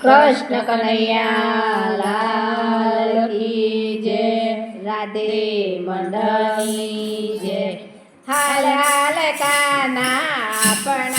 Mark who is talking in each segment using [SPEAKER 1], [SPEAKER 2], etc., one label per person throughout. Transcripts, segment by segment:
[SPEAKER 1] કૃષ્ણ કનૈયા જય રાધે મંડળની જય. હાલ હાલ કાના આપણા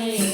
[SPEAKER 1] day.